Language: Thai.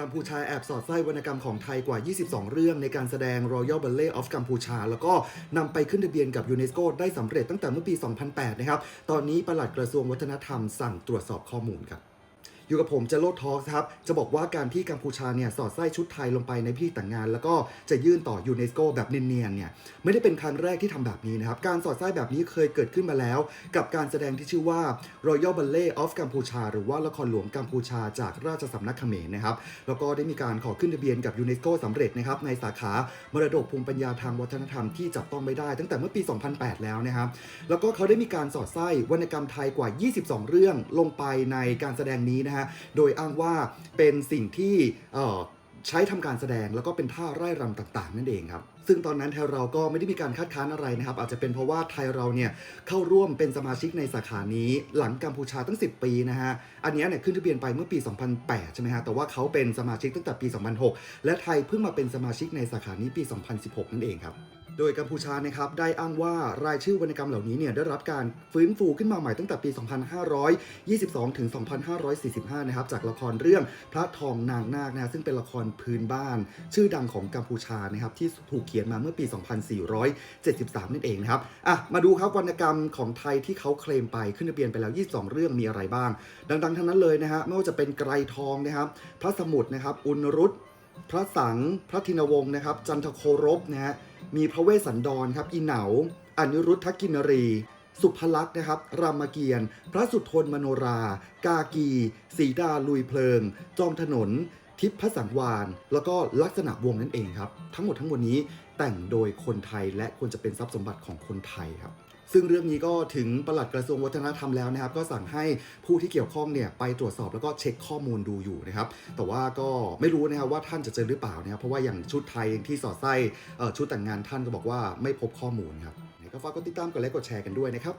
กัมพูชาแอบสอดไส้วรรณกรรมของไทยกว่า 22 เรื่องในการแสดง Royal Ballet of Cambodia แล้วก็นำไปขึ้นทะเบียนกับยูเนสโกได้สำเร็จตั้งแต่เมื่อปี 2008 นะครับ ตอนนี้ปลัดกระทรวงวัฒนธรรมสั่งตรวจสอบข้อมูลครับ อยู่กับผมเจโรทอสครับ จะบอกว่าการที่กัมพูชาเนี่ยสอดไส้ชุดไทยลงไปในพิธีแต่งงาน แล้วก็จะยื่นต่อยูเนสโกแบบเนียนๆเนี่ยไม่ได้เป็นครั้งแรกที่ทำแบบนี้นะครับ การสอดไส้แบบนี้เคยเกิดขึ้นมาแล้ว กับการแสดงที่ชื่อว่า Royal Ballet of Campuchia หรือว่าละครหลวงกัมพูชาจากราชสำนักเขมรนะครับแล้วก็ได้มีการขอขึ้นทะเบียนกับยูเนสโกสำเร็จนะครับในสาขามรดกภูมิปัญญาทางวัฒนธรรมที่จับต้องไม่ได้ตั้งแต่เมื่อปี 2008 แล้วนะครับแล้วก็เขาได้มีการสอดไส้วรรณกรรมไทยกว่า 22 เรื่องลงไปในการแสดงนี้นะฮะโดยอ้างว่าเป็นสิ่งที่ใช้ทำการแสดงแล้วก็เป็นท่าไร่รำต่างๆ นั่นเองครับ ซึ่งตอนนั้นไทยเราก็ไม่ได้มีการคัดค้านอะไรนะครับ อาจจะเป็นเพราะว่าไทยเราเนี่ยเข้าร่วมเป็นสมาชิกในสาขานี้ หลังกัมพูชาตั้ง 10 ปีนะฮะ อันนี้เนี่ยขึ้นทะเบียนไปเมื่อปี 2008 ใช่ไหมฮะ แต่ว่าเขาเป็นสมาชิกตั้งแต่ปี 2006 และไทยเพิ่งมาเป็นสมาชิกในสาขานี้ปี 2016 นั่นเองครับ ดยกัมพูชานะครับได้อ้างว่ารายชื่อวรรณกรรมเหล่านี้เนี่ยได้รับการฟื้นฟูขึ้นมาใหม่ตั้งแต่ปี 2522 ถึง 2545 นะครับจากละครเรื่องพระทองนางนาคนะฮะซึ่งเป็นละครพื้นบ้าน ชื่อดังของกัมพูชานะครับที่ถูกเขียนมาเมื่อปี 2473 นั่นเองนะครับอะมาดูครับวรรณกรรมของไทยที่เขาเคลมไปขึ้นทะเบียนไปแล้ว 22 เรื่องมีอะไรบ้าง ดังๆ ทั้งนั้นเลยนะฮะไม่ว่าจะเป็นไกรทองนะครับพระสมุทรนะครับอุณรุตพระสังพระธินวงศ์นะครับจันทโครบนะฮะ มีพระเวสสันดรครับอีเหนาอนุรุทธกินรี สุภลักษณ์นะครับ รามเกียรติ์พระสุทนมโนรา กากี สีดาลุยเพลิง จอมถนน ทิพพระสังวาน แล้วก็ลักษณะวงนั่นเองครับ ทั้งหมดทั้งมวลนี้แต่งโดยคนไทยและควรจะเป็นทรัพย์สมบัติของคนไทยครับ ซึ่งเรื่องนี้ก็ถึงปลัดกระทรวงวัฒนธรรมแล้วนะครับ ก็สั่งให้ผู้ที่เกี่ยวข้องเนี่ยไปตรวจสอบแล้วก็เช็คข้อมูลดูอยู่นะครับ แต่ว่าก็ไม่รู้นะครับว่าท่านจะเจอหรือเปล่านะครับเพราะว่าอย่างชุดไทยที่สอดไส่ชุดแต่งงานท่านก็บอกว่าไม่พบข้อมูลครับก็ฝากกดติดตามกดไลค์กดแชร์กันด้วยนะครับ